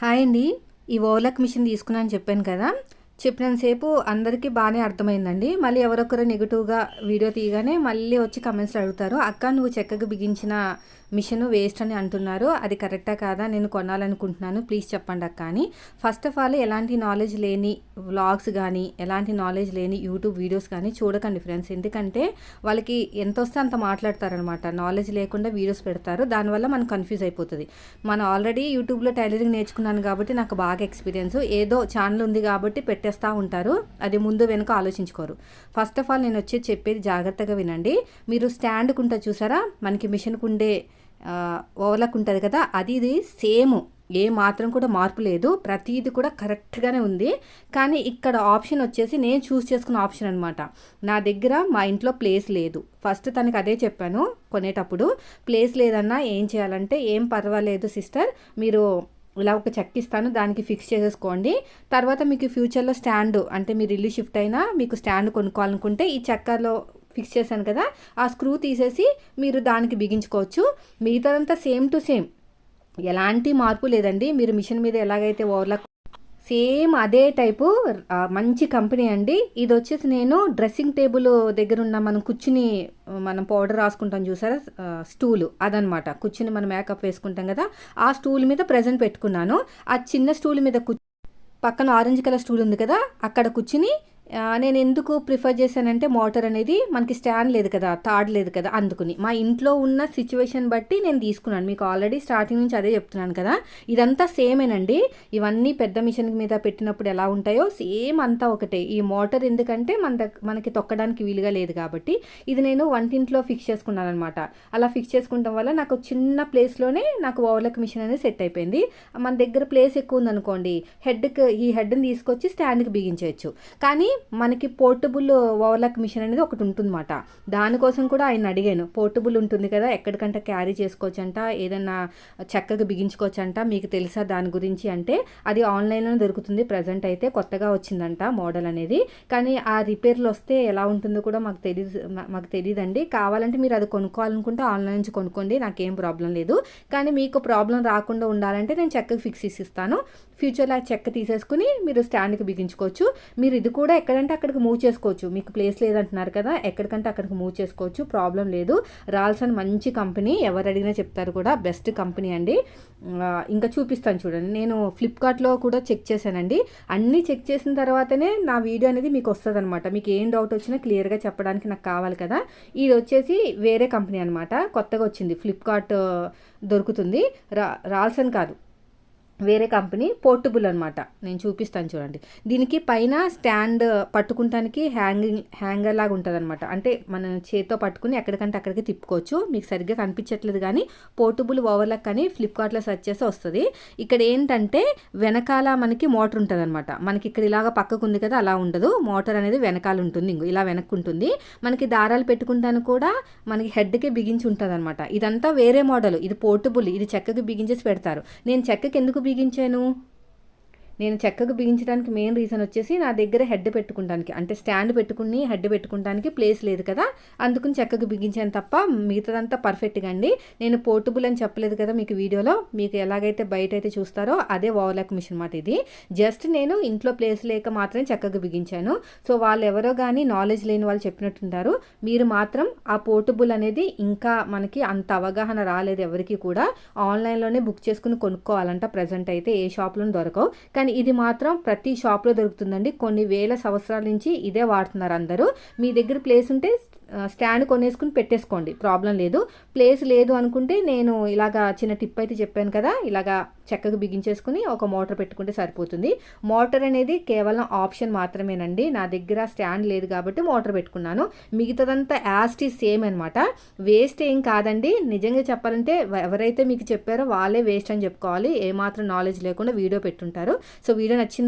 Hi అండి. ఈ ఓలక్ machine తీసుకున్నాను చెప్పాను కదా. చెప్పినంతసేపు అందరికీ బాగానే అర్థమైందండి. మళ్ళీ ఎవరొకరు నెగిటివ్గా వీడియో తీయగానే మళ్ళీ వచ్చి కమెంట్స్లో అడుగుతారు అక్క నువ్వు చెక్కగా బిగించిన మిషన్ వేస్ట్ అని అంటున్నారు. అది కరెక్టా కాదా? నేను కొనాలనుకుంటున్నాను. ప్లీజ్ చెప్పండి అక్క అని. ఫస్ట్ ఆఫ్ ఆల్ ఎలాంటి నాలెడ్జ్ లేని వ్లాగ్స్ కానీ ఎలాంటి నాలెడ్జ్ లేని యూట్యూబ్ వీడియోస్ కానీ చూడకండి ఫ్రెండ్స్. ఎందుకంటే వాళ్ళకి ఎంత వస్తే అంత మాట్లాడతారనమాట. నాలెడ్జ్ లేకుండా వీడియోస్ పెడతారు. దానివల్ల మనం కన్ఫ్యూజ్ అయిపోతుంది. మనం ఆల్రెడీ యూట్యూబ్లో టైలరింగ్ నేర్చుకున్నాను కాబట్టి నాకు బాగా ఎక్స్పీరియన్స్. ఏదో ఛానల్ ఉంది కాబట్టి పెట్టేస్తూ ఉంటారు. అది ముందు వెనుక ఆలోచించుకోరు. ఫస్ట్ ఆఫ్ ఆల్ నేను వచ్చి చెప్పేది జాగ్రత్తగా వినండి. మీరు స్టాండ్కి ఉంటా చూసారా? మనకి మిషన్కు ఉండే ఓవర్లకు ఉంటుంది కదా? అది ఇది సేమ్ ఏ మాత్రం కూడా మార్పు లేదు. ప్రతిది కూడా కరెక్ట్గానే ఉంది. కానీ ఇక్కడ ఆప్షన్ వచ్చేసి నేను చూస్ చేసుకున్న ఆప్షన్ అనమాట నా దగ్గర మా ఇంట్లో ప్లేస్ లేదు. ఫస్ట్ తనకి అదే చెప్పాను కొనేటప్పుడు. ప్లేస్ లేదన్నా ఏం చేయాలంటే ఏం పర్వాలేదు సిస్టర్ మీరు ఇలా ఒక చెక్ ఇస్తాను దానికి ఫిక్స్ చేసేసుకోండి. తర్వాత మీకు ఫ్యూచర్లో స్టాండ్ అంటే మీరు ఇల్లు షిఫ్ట్ అయినా మీకు స్టాండ్ కొనుక్కోవాలనుకుంటే ఈ చెక్కలో ఫిక్స్ చేశాను కదా ఆ స్క్రూ తీసేసి మీరు దానికి బిగించుకోవచ్చు. మిగతాదంతా సేమ్ టు సేమ్ ఎలాంటి మార్పు లేదండి. మీరు మిషన్ మీద ఎలాగైతే ఓవర్లాక్ సేమ్ అదే టైపు మంచి కంపెనీ అండి. ఇది వచ్చేసి నేను డ్రెస్సింగ్ టేబుల్ దగ్గర ఉన్న మనం కూర్చుని మనం పౌడర్ రాసుకుంటాం చూసారా? స్టూలు అదనమాట. కూర్చుని మనం మేకప్ వేసుకుంటాం కదా ఆ స్టూల్ మీద ప్రజెంట్ పెట్టుకున్నాను. ఆ చిన్న స్టూల్ మీద పక్కన ఆరెంజ్ కలర్ స్టూల్ ఉంది కదా అక్కడ కూర్చుని నేను ఎందుకు ప్రిఫర్ చేశానంటే మోటార్ అనేది మనకి స్టాండ్ లేదు కదా థాడ్ లేదు కదా అందుకుని. మా ఇంట్లో ఉన్న సిచ్యువేషన్ బట్టి నేను తీసుకున్నాను. మీకు ఆల్రెడీ స్టార్టింగ్ నుంచి అదే చెప్తున్నాను కదా. ఇదంతా సేమేనండి. ఇవన్నీ పెద్ద మిషన్ మీద పెట్టినప్పుడు ఎలా ఉంటాయో సేమ్ అంతా ఒకటే. ఈ మోటార్ ఎందుకంటే మన మనకి తొక్కడానికి వీలుగా లేదు కాబట్టి ఇది నేను వంటింట్లో ఫిక్స్ చేసుకున్నాను అనమాట అలా ఫిక్స్ చేసుకుంటాం వల్ల నాకు చిన్న ప్లేస్లోనే నాకు ఓవర్లక్ మిషన్ అనేది సెట్ అయిపోయింది. మన దగ్గర ప్లేస్ ఎక్కువ ఉందనుకోండి హెడ్కి ఈ హెడ్ని తీసుకొచ్చి స్టాండ్కి బిగించవచ్చు కానీ మనకి పోర్టబుల్ ఓవర్లాక్ మిషన్ అనేది ఒకటి ఉంటుందన్నమాట. దానికోసం కూడా ఆయన అడిగాను. పోర్టబుల్ ఉంటుంది కదా ఎక్కడికంటే క్యారీ చేసుకోవచ్చంట ఏదన్నా చక్కగా బిగించుకోవచ్చంట మీకు తెలుసా దాని గురించి అంటే అది ఆన్లైన్లో దొరుకుతుంది ప్రజెంట్ అయితే కొత్తగా వచ్చిందంట మోడల్ అనేది. కానీ ఆ రిపేర్లు వస్తే ఎలా ఉంటుందో కూడా మాకు తెలియదు మాకు తెలియదండి కావాలంటే మీరు అది కొనుక్కోవాలనుకుంటే ఆన్లైన్ నుంచి కొనుక్కోండి నాకేం ప్రాబ్లం లేదు. కానీ మీకు ప్రాబ్లం రాకుండా ఉండాలంటే నేను చెక్కకి ఫిక్స్ చేసి ఇస్తాను. ఫ్యూచర్లో ఆ చెక్క తీసేసుకుని మీరు స్టాండ్కి బిగించుకోవచ్చు. మీరు ఇది కూడా ఎక్కడంటే అక్కడికి మూవ్ చేసుకోవచ్చు. మీకు ప్లేస్ లేదంటున్నారు కదా ఎక్కడికంటే అక్కడికి మూవ్ చేసుకోవచ్చు. ప్రాబ్లం లేదు. రాల్సన్ మంచి కంపెనీ ఎవరు అడిగినా చెప్తారు కూడా. బెస్ట్ కంపెనీ అండి. ఇంకా చూపిస్తాను చూడండి. నేను ఫ్లిప్కార్ట్లో కూడా చెక్ చేశానండి. అన్నీ చెక్ చేసిన తర్వాతనే నా వీడియో అనేది మీకు వస్తుంది అనమాట మీకు ఏం డౌట్ వచ్చినా క్లియర్గా చెప్పడానికి నాకు కావాలి కదా. ఇది వచ్చేసి వేరే కంపెనీ అనమాట కొత్తగా వచ్చింది. ఫ్లిప్కార్ట్ దొరుకుతుంది. రా రాల్సన్ కాదు. వేరే కంపెనీ పోర్టబుల్ అనమాట నేను చూపిస్తాను చూడండి. దీనికి పైన స్టాండ్ పట్టుకుంటానికి హ్యాంగింగ్ హ్యాంగర్ లాగా ఉంటుంది అనమాట అంటే మన చేతితో పట్టుకుని ఎక్కడికంటే అక్కడికి తిప్పుకోవచ్చు. మీకు సరిగ్గా కనిపించట్లేదు కానీ పోర్టబుల్ ఓవర్లక్ కానీ ఫ్లిప్కార్ట్లో సెర్చ్ చేసి వస్తుంది. ఇక్కడ ఏంటంటే వెనకాల మనకి మోటార్ ఉంటుంది అనమాట మనకి ఇక్కడ ఇలాగ పక్కకు ఉంది కదా అలా ఉండదు. మోటార్ అనేది వెనకాల ఉంటుంది. ఇంకో ఇలా వెనక్కుంటుంది మనకి దారాలు పెట్టుకుంటాను కూడా మనకి హెడ్కి బిగించి ఉంటుంది అనమాట ఇదంతా వేరే మోడల్. ఇది పోర్టబుల్. ఇది చెక్కకి బిగించేసి పెడతారు. నేను చెక్కకి ఎందుకు బిగించాను. నేను చెక్కకు బిగించడానికి మెయిన్ రీజన్ వచ్చేసి నా దగ్గర హెడ్ పెట్టుకోవడానికి అంటే స్టాండ్ పెట్టుకుని హెడ్ పెట్టుకోవడానికి ప్లేస్ లేదు కదా. అందుకని చెక్కకు బిగించాను తప్ప మిగతాదంతా పర్ఫెక్ట్గా అండి. నేను పోర్టబుల్ అని చెప్పలేదు కదా మీకు వీడియోలో. మీకు ఎలాగైతే బయట అయితే చూస్తారో అదే ఓవర్లాక్ మిషన్ అనమాట ఇది. జస్ట్ నేను ఇంట్లో ప్లేస్ లేక మాత్రమే చెక్కకు బిగించాను. సో వాళ్ళు ఎవరో కానీ నాలెడ్జ్ లేని వాళ్ళు చెప్పినట్టుంటారు. మీరు మాత్రం ఆ పోర్టబుల్ అనేది ఇంకా మనకి అంత అవగాహన రాలేదు ఎవరికి కూడా. ఆన్లైన్లోనే బుక్ చేసుకుని కొనుక్కోవాలంట ప్రజెంట్ అయితే ఏ షాప్లోనూ దొరకవు. కానీ కానీ ఇది మాత్రం ప్రతి షాప్లో దొరుకుతుందండి. కొన్ని వేల సంవత్సరాల నుంచి ఇదే వాడుతున్నారు అందరూ. మీ దగ్గర ప్లేస్ ఉంటే స్టాండ్ కొనేసుకుని పెట్టేసుకోండి. ప్రాబ్లం లేదు. ప్లేస్ లేదు అనుకుంటే నేను ఇలాగా చిన్న టిప్ అయితే చెప్పాను కదా ఇలాగా చక్కగా బిగించేసుకుని ఒక మోటార్ పెట్టుకుంటే సరిపోతుంది. మోటార్ అనేది కేవలం ఆప్షన్ మాత్రమేనండి. నా దగ్గర స్టాండ్ లేదు కాబట్టి మోటార్ పెట్టుకున్నాను. మిగతాదంతా యాస్టీ సేమ్ అనమాట వేస్ట్ ఏం కాదండి. నిజంగా చెప్పాలంటే ఎవరైతే మీకు చెప్పారో వాళ్ళే వేస్ట్ అని చెప్పుకోవాలి. ఏమాత్రం నాలెడ్జ్ లేకుండా వీడియో పెట్టుంటారు. సో వీడియో నచ్చింది